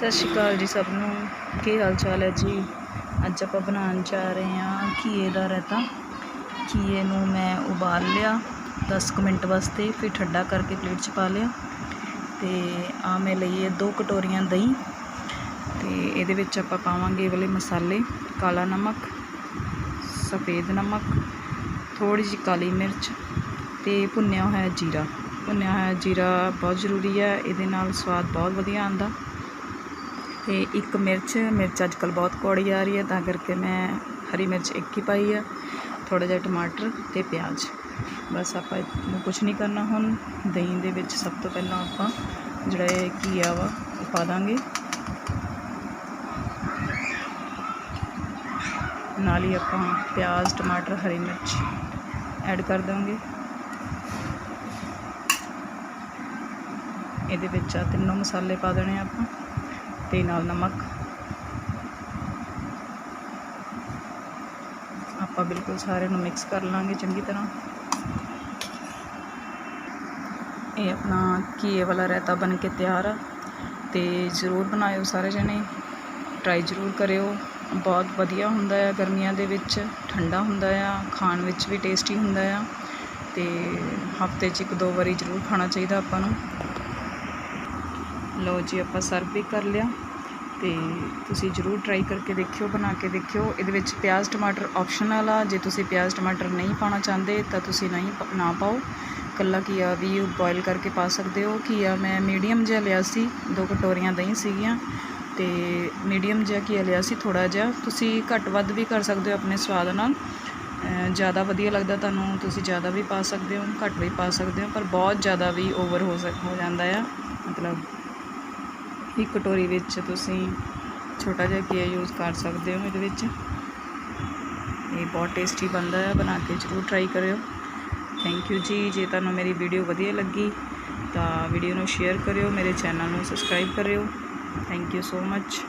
ਸਤਿ ਸ਼੍ਰੀ ਅਕਾਲ ਜੀ ਸਭ ਨੂੰ। ਕੀ ਹਾਲ ਚਾਲ ਹੈ ਜੀ? ਅੱਜ ਆਪਾਂ ਬਣਾਉਣ ਜਾ ਰਹੇ ਹਾਂ ਘੀਏ ਦਾ ਰਾਇਤਾ। ਘੀਏ ਨੂੰ ਮੈਂ ਉਬਾਲ ਲਿਆ 10 ਕੁ ਮਿੰਟ ਵਾਸਤੇ ਫਿਰ ਠੰਡਾ ਕਰਕੇ ਪਲੇਟ 'ਚ ਪਾ ਲਿਆ। ਤੇ ਆ ਮੈਂ ਲਈਏ ਦੋ ਕਟੋਰੀਆਂ ਦਹੀਂ। ਤੇ ਇਹਦੇ ਵਿੱਚ ਆਪਾਂ ਪਾਵਾਂਗੇ ਵਾਲੇ ਮਸਾਲੇ, ਕਾਲਾ ਨਮਕ, ਸਫੇਦ ਨਮਕ ਥੋੜੀ ਜਿਹੀ ਕਾਲੀ ਮਿਰਚ ਤੇ ਭੁੰਨਿਆ ਹੋਇਆ ਜੀਰਾ। ਭੁੰਨਿਆ ਹੋਇਆ ਜੀਰਾ ਬਹੁਤ ਜ਼ਰੂਰੀ ਹੈ, ਇਹਦੇ ਨਾਲ ਸਵਾਦ ਬਹੁਤ ਵਧੀਆ ਆਉਂਦਾ। ਤੇ ਇੱਕ ਮਿਰਚ ਮਿਰਚ ਅੱਜ ਕੱਲ੍ਹ ਬਹੁਤ ਕੌੜੀ ਆ ਰਹੀ ਹੈ, ਤਾਂ ਕਰਕੇ ਮੈਂ ਹਰੀ ਮਿਰਚ ਇੱਕ ਹੀ ਪਾਈ ਆ ਥੋੜਾ ਜਿਹਾ ਟਮਾਟਰ ਤੇ ਪਿਆਜ਼। ਬਸ ਆਪਾਂ ਇਹਨੂੰ ਕੁਝ ਨਹੀਂ ਕਰਨਾ ਹੁਣ, ਦਹੀਂ ਦੇ ਵਿੱਚ ਸਭ ਤੋਂ ਪਹਿਲਾਂ ਆਪਾਂ ਜਿਹੜਾ ਇਹ ਘੀਆ ਵਾ, ਉਹ ਪਾ ਦਾਂਗੇ। ਨਾਲ ਹੀ ਆਪਾਂ ਪਿਆਜ਼, ਟਮਾਟਰ, ਹਰੀ ਮਿਰਚ ਐਡ ਕਰ ਦਾਂਗੇ। ਇਹਦੇ ਵਿੱਚ ਆ ਤਿੰਨੋਂ ਮਸਾਲੇ ਪਾ ਦੇਣੇ ਆਪਾਂ। ਤੇ ਨਾਲ ਨਮਕ। ਆਪਾਂ ਬਿਲਕੁਲ ਸਾਰੇ ਨੂੰ ਮਿਕਸ ਕਰ ਲਾਂਗੇ ਚੰਗੀ ਤਰ੍ਹਾਂ। ਇਹ ਆਪਣਾ ਘੀਏ ਵਾਲਾ ਰਾਇਤਾ ਬਣ ਕੇ ਤਿਆਰ ਆ ਤੇ ਜ਼ਰੂਰ ਬਣਾਇਓ ਸਾਰੇ ਜਣੇ। ਟਰਾਈ ਜ਼ਰੂਰ ਕਰਿਓ। ਬਹੁਤ ਵਧੀਆ ਹੁੰਦਾ ਆ ਗਰਮੀਆਂ ਦੇ ਵਿੱਚ, ਠੰਡਾ ਹੁੰਦਾ ਆ, ਖਾਣ ਵਿੱਚ ਵੀ ਟੇਸਟੀ ਹੁੰਦਾ ਆ ਤੇ ਹਫ਼ਤੇ 'ਚ ਇੱਕ ਦੋ ਵਾਰੀ ਜ਼ਰੂਰ ਖਾਣਾ ਚਾਹੀਦਾ ਆਪਾਂ ਨੂੰ। ਲਓ ਜੀ, ਆਪਾਂ ਸਰਵ ਵੀ ਕਰ ਲਿਆ ਤੇ ਤੁਸੀਂ ਜ਼ਰੂਰ ਟਰਾਈ ਕਰਕੇ ਦੇਖਿਓ, ਬਣਾ ਕੇ ਦੇਖਿਓ। ਇਹਦੇ ਵਿੱਚ ਪਿਆਜ਼, ਟਮਾਟਰ ਆਪਸ਼ਨਲ ਆ। ਜੇ ਤੁਸੀਂ ਪਿਆਜ਼, ਟਮਾਟਰ ਨਹੀਂ ਪਾਉਣਾ ਚਾਹੁੰਦੇ, ਤਾਂ ਤੁਸੀਂ ਨਹੀਂ ਪ- ਨਾ ਪਾਓ। ਕੱਲਾ ਘੀਆ ਵੀ ਬੋਇਲ ਕਰਕੇ ਪਾ ਸਕਦੇ ਹੋ। ਘੀਆ ਮੈਂ ਮੀਡੀਅਮ ਜਿਹਾ ਲਿਆ ਸੀ, ਦੋ ਕਟੋਰੀਆਂ ਦਹੀਂ ਸੀਗੀਆਂ। ਤੇ ਮੀਡੀਅਮ ਜਿਹਾ ਘੀਆ ਲਿਆ ਸੀ ਥੋੜਾ ਜਿਹਾ। ਤੁਸੀਂ ਘੱਟ ਵੱਧ ਵੀ ਕਰ ਸਕਦੇ ਹੋ ਆਪਣੇ ਸਵਾਦ ਨਾਲ। ਜ਼ਿਆਦਾ ਵਧੀਆ ਲੱਗਦਾ ਤੁਹਾਨੂੰ, ਤੁਸੀਂ ਜ਼ਿਆਦਾ ਵੀ ਪਾ ਸਕਦੇ ਹੋ, ਘੱਟ ਵੀ ਪਾ ਸਕਦੇ ਹੋ, ਪਰ ਬਹੁਤ ਜ਼ਿਆਦਾ ਵੀ ਓਵਰ ਹੋ ਸਕ, ਹੋ ਜਾਂਦਾ ਆ। ਮਤਲਬ ਇੱਕ ਕਟੋਰੀ ਵਿੱਚ ਤੁਸੀਂ ਛੋਟਾ ਜਿਹਾ ਘੀਆ ਯੂਜ਼ ਕਰ ਸਕਦੇ ਹੋ ਇਹਦੇ ਵਿੱਚ। ਇਹ ਬਹੁਤ ਟੇਸਟੀ ਬਣਦਾ ਹੈ ਬਣਾ ਕੇ ਜ਼ਰੂਰ ਟਰਾਈ ਕਰਿਓ। ਥੈਂਕ ਯੂ ਜੀ, ਜੇ ਤੁਹਾਨੂੰ ਮੇਰੀ ਵੀਡੀਓ ਵਧੀਆ ਲੱਗੀ ਤਾਂ ਵੀਡੀਓ ਨੂੰ ਸ਼ੇਅਰ ਕਰਿਓ, ਮੇਰੇ ਚੈਨਲ ਨੂੰ ਸਬਸਕ੍ਰਾਈਬ ਕਰਿਓ। Thank you so much